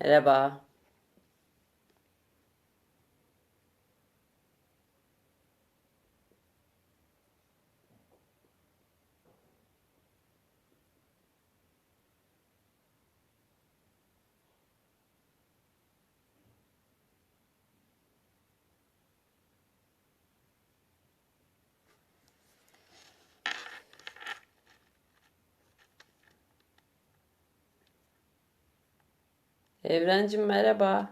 Merhaba. Evrencim merhaba.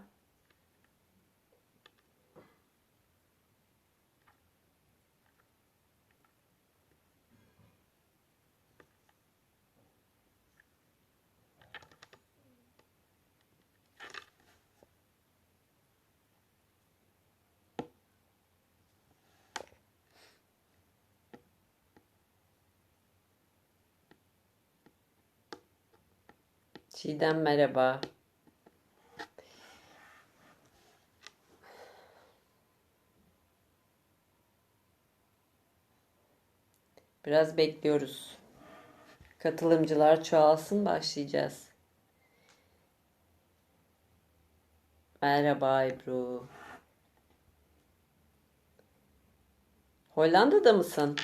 Çiğdem merhaba. Biraz bekliyoruz. Katılımcılar çoğalsın başlayacağız. Merhaba Ebru. Hollanda'da mısın?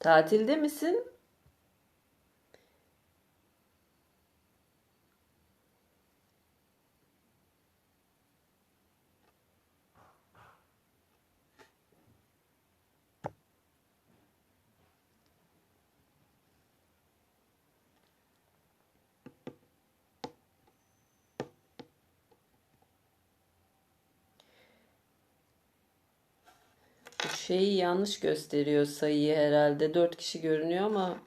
Tatilde misin? Bu şeyi yanlış gösteriyor sayıyı herhalde. 4 kişi görünüyor ama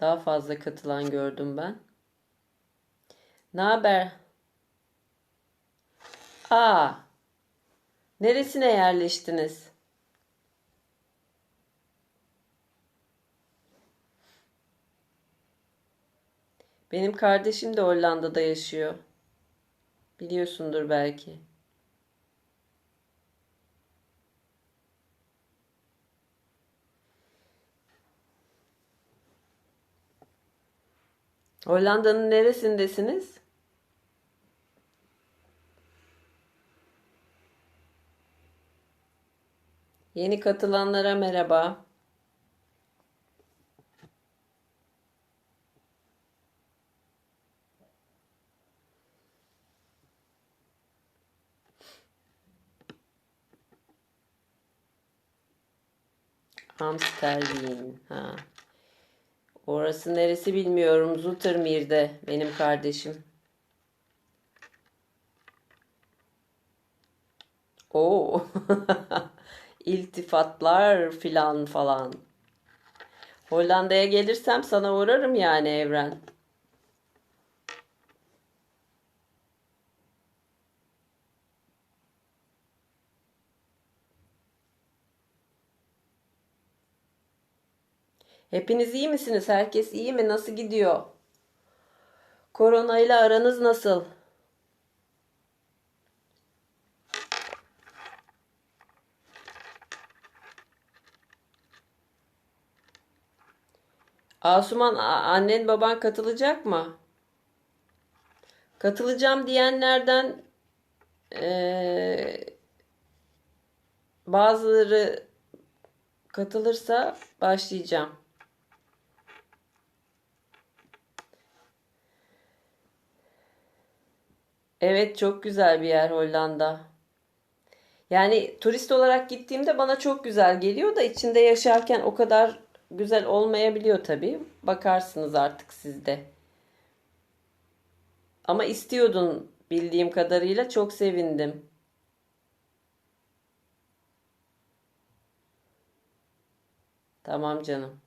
daha fazla katılan gördüm ben. Ne haber? Aa, neresine yerleştiniz? Benim kardeşim de Hollanda'da yaşıyor. Biliyorsundur belki. Hollanda'nın neresindesiniz? Yeni katılanlara merhaba. Amstelveen. Ha. Orası neresi bilmiyorum. Zoetermeer'de benim kardeşim. Oo. İltifatlar filan falan. Hollanda'ya gelirsem sana uğrarım yani Evren. Hepiniz iyi misiniz? Herkes iyi mi? Nasıl gidiyor? Korona ile aranız nasıl? Asuman annen baban katılacak mı? Katılacağım diyenlerden eee, bazıları katılırsa başlayacağım. Evet çok güzel bir yer Hollanda. Yani turist olarak gittiğimde bana çok güzel geliyor da içinde yaşarken o kadar güzel olmayabiliyor tabii. Bakarsınız artık siz de. Ama istiyordun bildiğim kadarıyla çok sevindim. Tamam canım.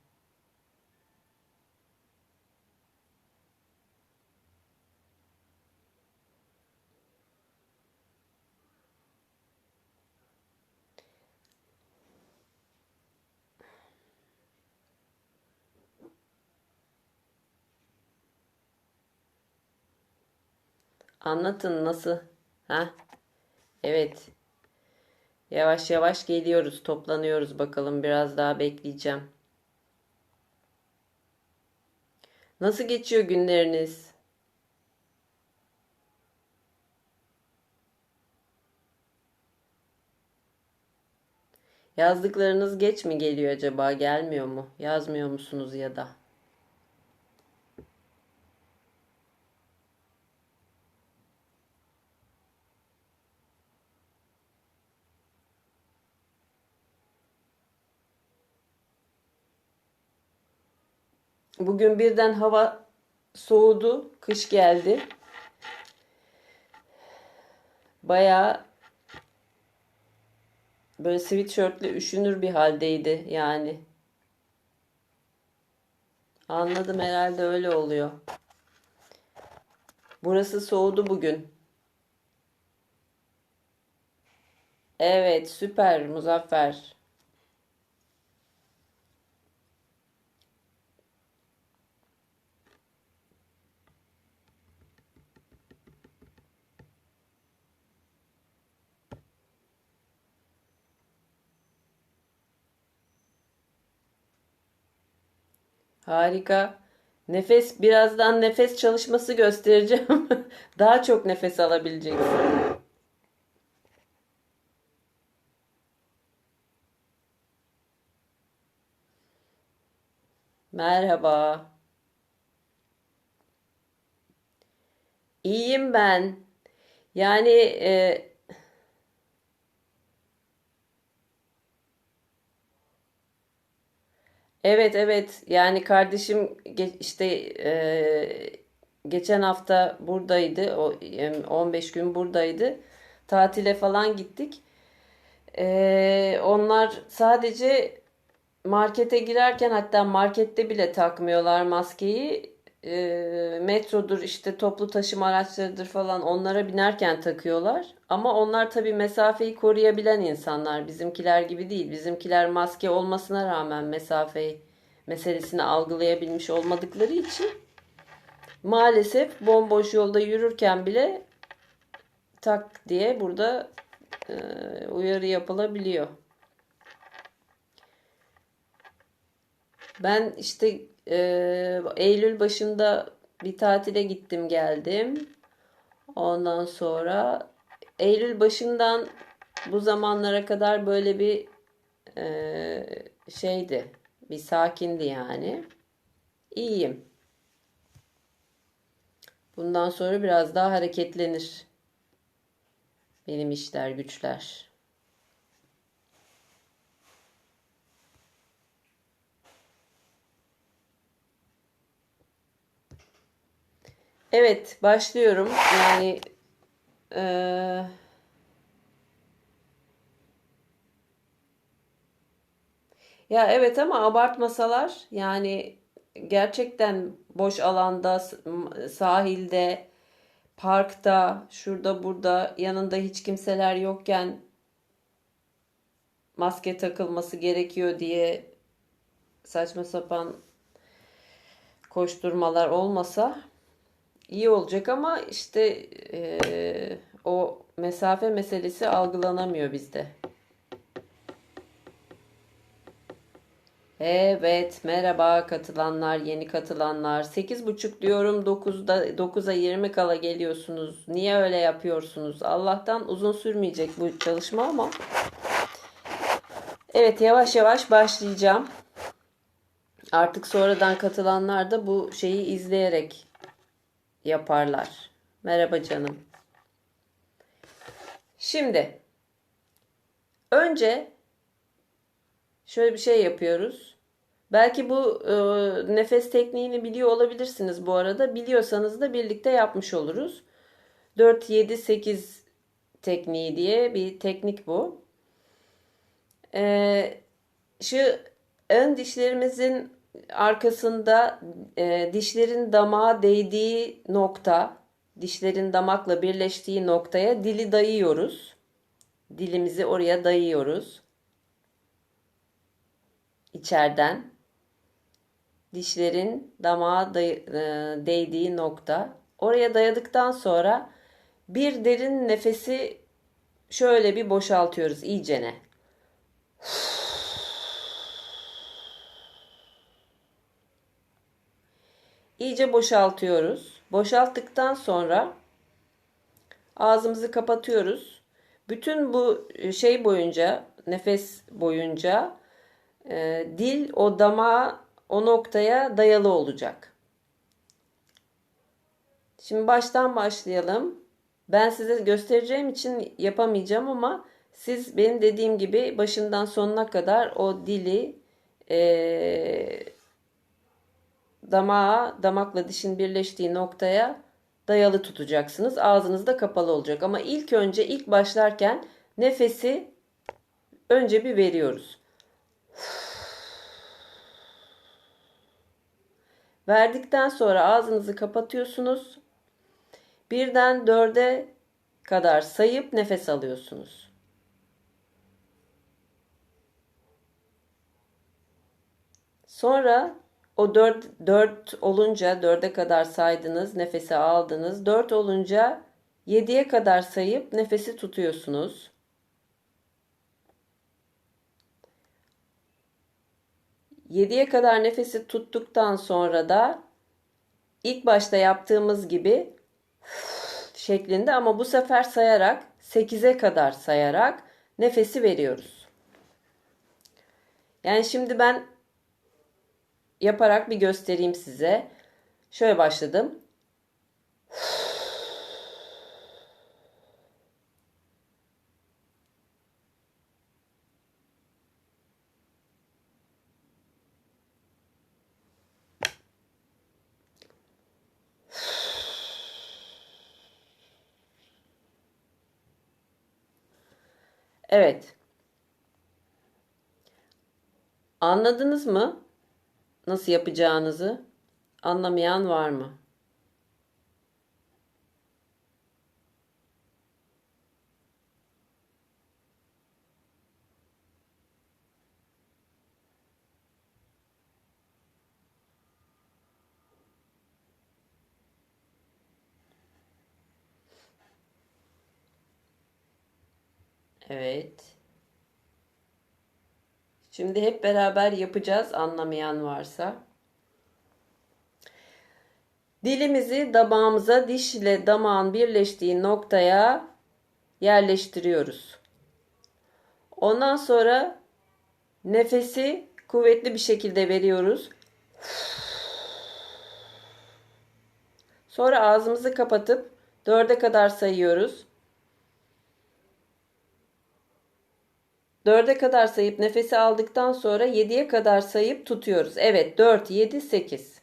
Anlatın nasıl? Ha? Evet. Yavaş yavaş geliyoruz, toplanıyoruz bakalım. Biraz daha bekleyeceğim. Nasıl geçiyor günleriniz? Yazdıklarınız geç mi geliyor acaba? Gelmiyor mu? Yazmıyor musunuz ya da? Bugün birden hava soğudu, kış geldi. Bayağı böyle sweatshirtle üşünür bir haldeydi yani. Anladım herhalde öyle oluyor. Burası soğudu bugün. Evet, süper Muzaffer. Harika. Nefes, birazdan nefes çalışması göstereceğim. Daha çok nefes alabileceksin. Merhaba. İyiyim ben. Yani e, Evet evet. Yani kardeşim işte geçen hafta buradaydı. O em, 15 gün buradaydı. Tatile falan gittik. E, onlar sadece markete girerken hatta markette bile takmıyorlar maskeyi E, metrodur işte toplu taşıma araçlarıdır falan onlara binerken takıyorlar. Ama onlar tabii mesafeyi koruyabilen insanlar. Bizimkiler gibi değil. Bizimkiler maske olmasına rağmen mesafeyi meselesini algılayabilmiş olmadıkları için maalesef bomboş yolda yürürken bile tak diye burada e, uyarı yapılabiliyor. Ben işte e, Eylül başında bir tatile gittim geldim. Ondan sonra Eylül başından bu zamanlara kadar böyle bir e, şeydi. Bir sakindi yani. İyiyim. Bundan sonra biraz daha hareketlenir benim işler güçler. Evet, başlıyorum. Yani eee, ya evet ama abartmasalar yani gerçekten boş alanda, sahilde, parkta, şurada burada yanında hiç kimseler yokken maske takılması gerekiyor diye saçma sapan koşturmalar olmasa iyi olacak ama işte eee, o mesafe meselesi algılanamıyor bizde. Evet, merhaba katılanlar, yeni katılanlar. Sekiz buçuk diyorum, dokuzda dokuza 20 kala geliyorsunuz. Niye öyle yapıyorsunuz? Allah'tan uzun sürmeyecek bu çalışma ama. Evet, yavaş yavaş başlayacağım. Artık sonradan katılanlar da bu şeyi izleyerek yaparlar. Merhaba canım. Şimdi önce şöyle bir şey yapıyoruz. Belki bu e, nefes tekniğini biliyor olabilirsiniz bu arada. Biliyorsanız da birlikte yapmış oluruz. 4 7 8 tekniği diye bir teknik bu. E, şu ön dişlerimizin arkasında e, dişlerin damağa değdiği nokta, dişlerin damakla birleştiği noktaya dili dayıyoruz. Dilimizi oraya dayıyoruz içeriden. Dişlerin damağa day- e, değdiği nokta. Oraya dayadıktan sonra bir derin nefesi şöyle bir boşaltıyoruz iyicene. İyice boşaltıyoruz. Boşalttıktan sonra ağzımızı kapatıyoruz. Bütün bu şey boyunca, nefes boyunca e, dil o damağa, o noktaya dayalı olacak. Şimdi baştan başlayalım. Ben size göstereceğim için yapamayacağım ama siz benim dediğim gibi başından sonuna kadar o dili e, damağa, damakla dişin birleştiği noktaya dayalı tutacaksınız. Ağzınız da kapalı olacak. Ama ilk önce ilk başlarken nefesi önce bir veriyoruz. Verdikten sonra ağzınızı kapatıyorsunuz. Birden dörde kadar sayıp nefes alıyorsunuz. Sonra o 4, 4 olunca 4'e kadar saydınız, nefesi aldınız. 4 olunca 7'ye kadar sayıp nefesi tutuyorsunuz. Yediye kadar nefesi tuttuktan sonra da ilk başta yaptığımız gibi şeklinde ama bu sefer sayarak 8'e kadar sayarak nefesi veriyoruz. Yani şimdi ben yaparak bir göstereyim size. Şöyle başladım. Evet. Anladınız mı? Nasıl yapacağınızı? Anlamayan var mı? Evet. Şimdi hep beraber yapacağız anlamayan varsa. Dilimizi damağımıza diş ile damağın birleştiği noktaya yerleştiriyoruz. Ondan sonra nefesi kuvvetli bir şekilde veriyoruz. Sonra ağzımızı kapatıp dörde kadar sayıyoruz. Dörde kadar sayıp nefesi aldıktan sonra yediye kadar sayıp tutuyoruz. Evet dört, yedi, sekiz.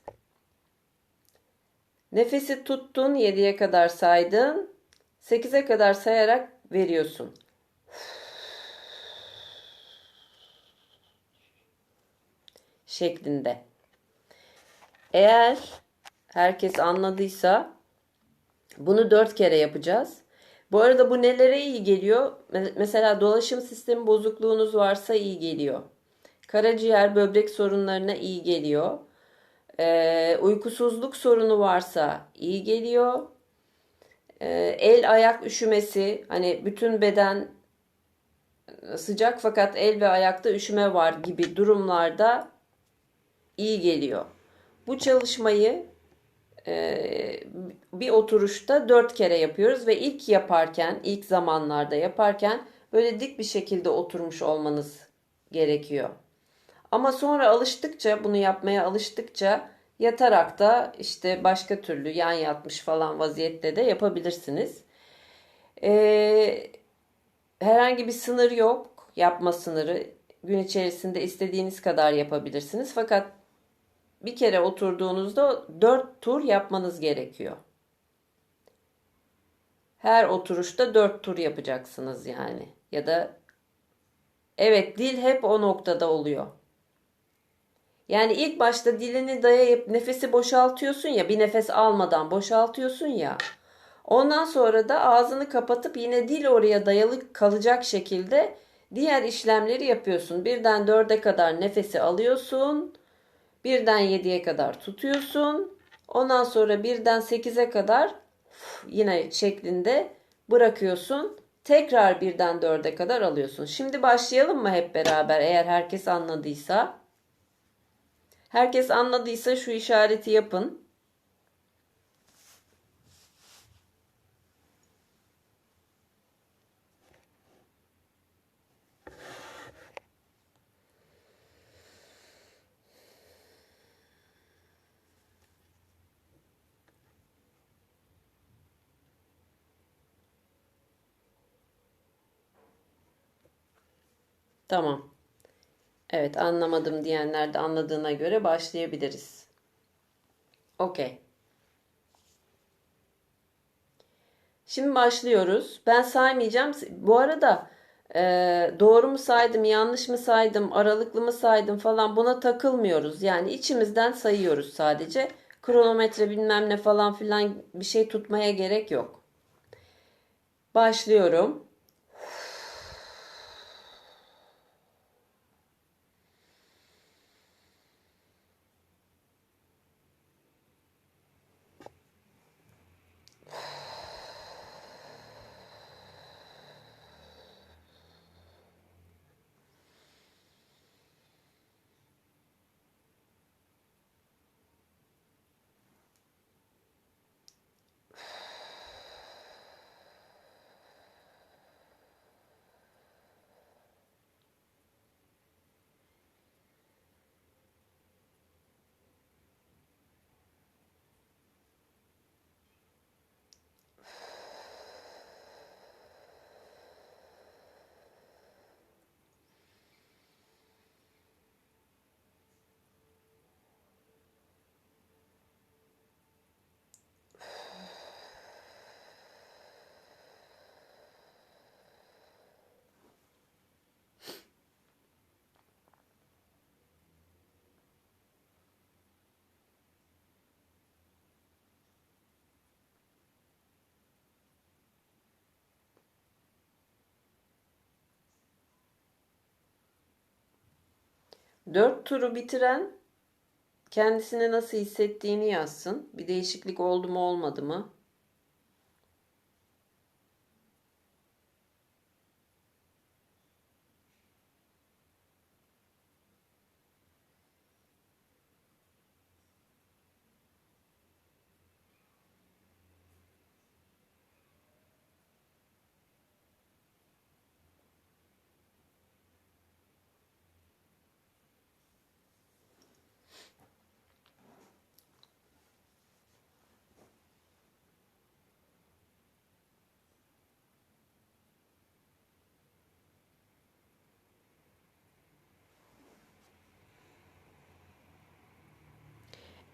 Nefesi tuttun, yediye kadar saydın. sekize kadar sayarak veriyorsun. Şeklinde. Eğer herkes anladıysa bunu dört kere yapacağız. Bu arada bu nelere iyi geliyor? Mesela dolaşım sistemi bozukluğunuz varsa iyi geliyor. Karaciğer, böbrek sorunlarına iyi geliyor. Ee, uykusuzluk sorunu varsa iyi geliyor. Ee, el ayak üşümesi, hani bütün beden sıcak fakat el ve ayakta üşüme var gibi durumlarda iyi geliyor. Bu çalışmayı bir oturuşta dört kere yapıyoruz ve ilk yaparken, ilk zamanlarda yaparken böyle dik bir şekilde oturmuş olmanız gerekiyor. Ama sonra alıştıkça, bunu yapmaya alıştıkça yatarak da işte başka türlü yan yatmış falan vaziyette de yapabilirsiniz. Ee, herhangi bir sınır yok, yapma sınırı. Gün içerisinde istediğiniz kadar yapabilirsiniz. Fakat bir kere oturduğunuzda dört tur yapmanız gerekiyor. Her oturuşta dört tur yapacaksınız yani. Ya da evet dil hep o noktada oluyor. Yani ilk başta dilini dayayıp nefesi boşaltıyorsun ya bir nefes almadan boşaltıyorsun ya. Ondan sonra da ağzını kapatıp yine dil oraya dayalı kalacak şekilde diğer işlemleri yapıyorsun. Birden dörde kadar nefesi alıyorsun. Birden 7'ye kadar tutuyorsun. Ondan sonra birden 8'e kadar yine şeklinde bırakıyorsun. Tekrar birden dörde kadar alıyorsun. Şimdi başlayalım mı hep beraber eğer herkes anladıysa? Herkes anladıysa şu işareti yapın. Tamam. Evet anlamadım diyenler de anladığına göre başlayabiliriz. Okey. Şimdi başlıyoruz. Ben saymayacağım. Bu arada e, doğru mu saydım, yanlış mı saydım, aralıklı mı saydım falan buna takılmıyoruz. Yani içimizden sayıyoruz sadece. Kronometre bilmem ne falan filan bir şey tutmaya gerek yok. Başlıyorum. Dört turu bitiren kendisine nasıl hissettiğini yazsın. Bir değişiklik oldu mu olmadı mı?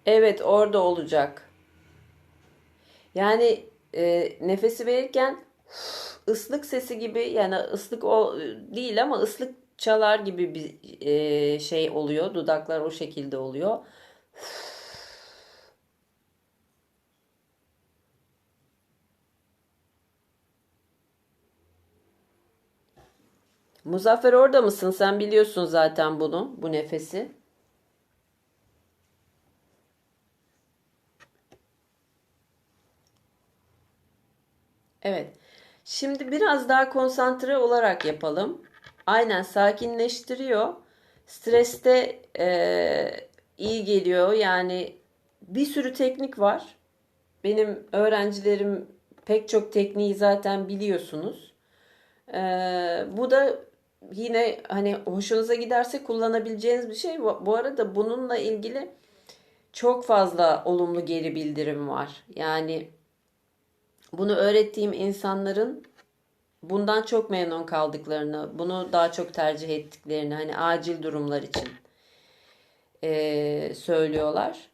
Evet, orada olacak. Yani e, nefesi verirken ıslık sesi gibi yani ıslık o değil ama ıslık çalar gibi bir e, şey oluyor. Dudaklar o şekilde oluyor. Muzaffer orada mısın? Sen biliyorsun zaten bunu, bu nefesi. Evet. Şimdi biraz daha konsantre olarak yapalım. Aynen sakinleştiriyor. Streste e, iyi geliyor. Yani bir sürü teknik var. Benim öğrencilerim pek çok tekniği zaten biliyorsunuz. E, bu da yine hani hoşunuza giderse kullanabileceğiniz bir şey. Bu arada bununla ilgili çok fazla olumlu geri bildirim var. Yani bunu öğrettiğim insanların bundan çok memnun kaldıklarını, bunu daha çok tercih ettiklerini, hani acil durumlar için eee, söylüyorlar.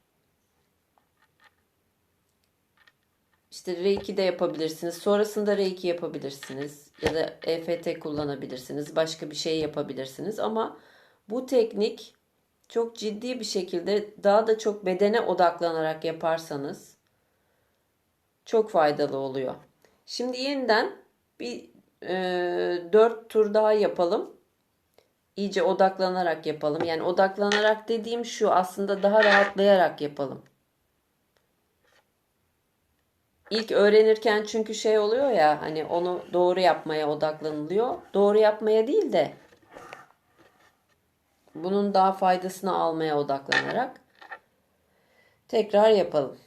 İşte Reiki de yapabilirsiniz. Sonrasında Reiki yapabilirsiniz. Ya da EFT kullanabilirsiniz. Başka bir şey yapabilirsiniz. Ama bu teknik çok ciddi bir şekilde daha da çok bedene odaklanarak yaparsanız çok faydalı oluyor. Şimdi yeniden bir e, 4 tur daha yapalım. İyice odaklanarak yapalım. Yani odaklanarak dediğim şu aslında daha rahatlayarak yapalım. ilk öğrenirken çünkü şey oluyor ya hani onu doğru yapmaya odaklanılıyor. Doğru yapmaya değil de bunun daha faydasını almaya odaklanarak tekrar yapalım.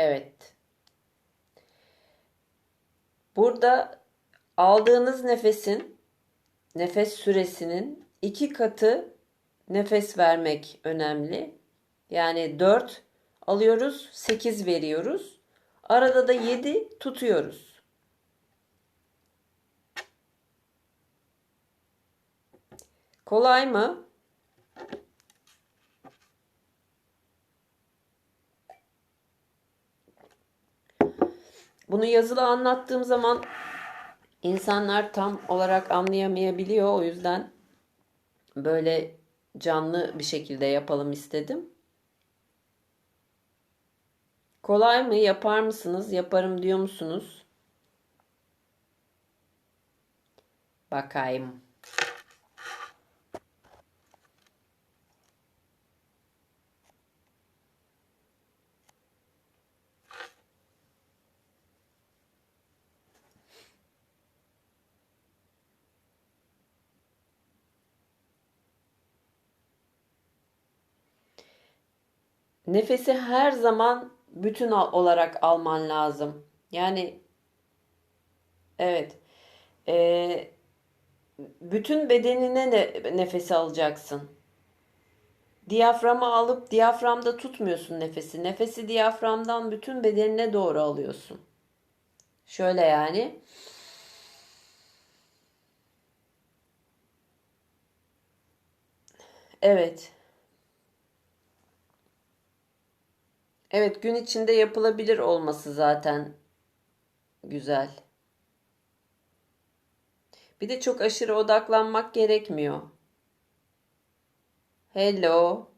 Evet. Burada aldığınız nefesin nefes süresinin iki katı nefes vermek önemli. Yani 4 alıyoruz, 8 veriyoruz. Arada da 7 tutuyoruz. Kolay mı? Bunu yazılı anlattığım zaman insanlar tam olarak anlayamayabiliyor. O yüzden böyle canlı bir şekilde yapalım istedim. Kolay mı? Yapar mısınız? Yaparım diyor musunuz? Bakayım. Nefesi her zaman bütün olarak alman lazım. Yani evet. Ee, bütün bedenine ne, nefesi alacaksın. Diyaframa alıp diyaframda tutmuyorsun nefesi. Nefesi diyaframdan bütün bedenine doğru alıyorsun. Şöyle yani. Evet. Evet, gün içinde yapılabilir olması zaten güzel. Bir de çok aşırı odaklanmak gerekmiyor. Hello.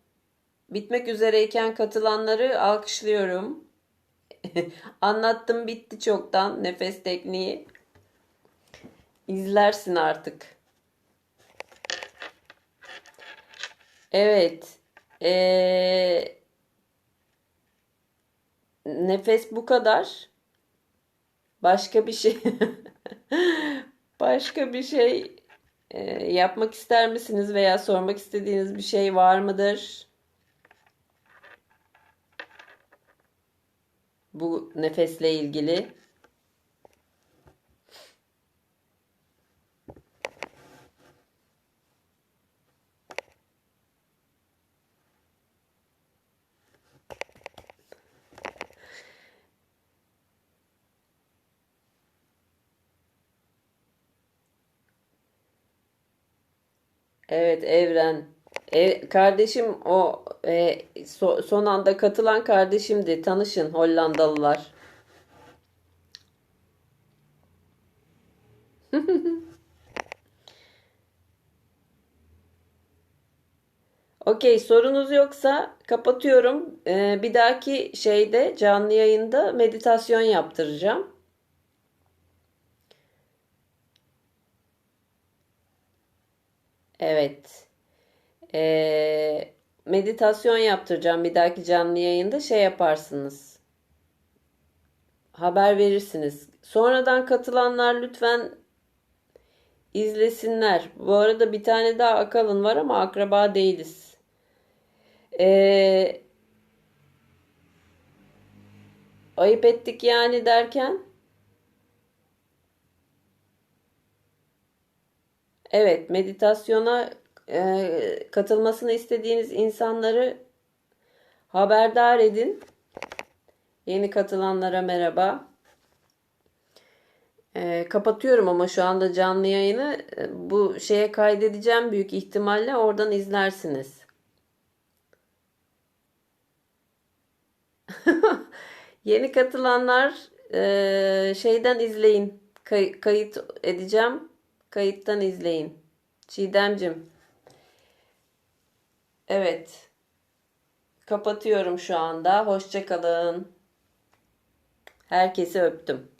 Bitmek üzereyken katılanları alkışlıyorum. Anlattım bitti çoktan nefes tekniği. İzlersin artık. Evet. Ee, nefes bu kadar. Başka bir şey başka bir şey e, yapmak ister misiniz veya sormak istediğiniz bir şey var mıdır? Bu nefesle ilgili. Evet Evren. E, kardeşim o e, so- son anda katılan kardeşimdi. Tanışın Hollandalılar. Okey sorunuz yoksa kapatıyorum. E, bir dahaki şeyde canlı yayında meditasyon yaptıracağım. Evet. E, meditasyon yaptıracağım bir dahaki canlı yayında şey yaparsınız. Haber verirsiniz. Sonradan katılanlar lütfen izlesinler. Bu arada bir tane daha Akalın var ama akraba değiliz. Ee, Ayıp ettik yani derken? Evet, meditasyona e, katılmasını istediğiniz insanları haberdar edin. Yeni katılanlara merhaba. E, kapatıyorum ama şu anda canlı yayını e, bu şeye kaydedeceğim büyük ihtimalle oradan izlersiniz. Yeni katılanlar e, şeyden izleyin. Kay- kayıt edeceğim. Kayıttan izleyin. Çiğdemcim. Evet. Kapatıyorum şu anda. Hoşça kalın. Herkesi öptüm.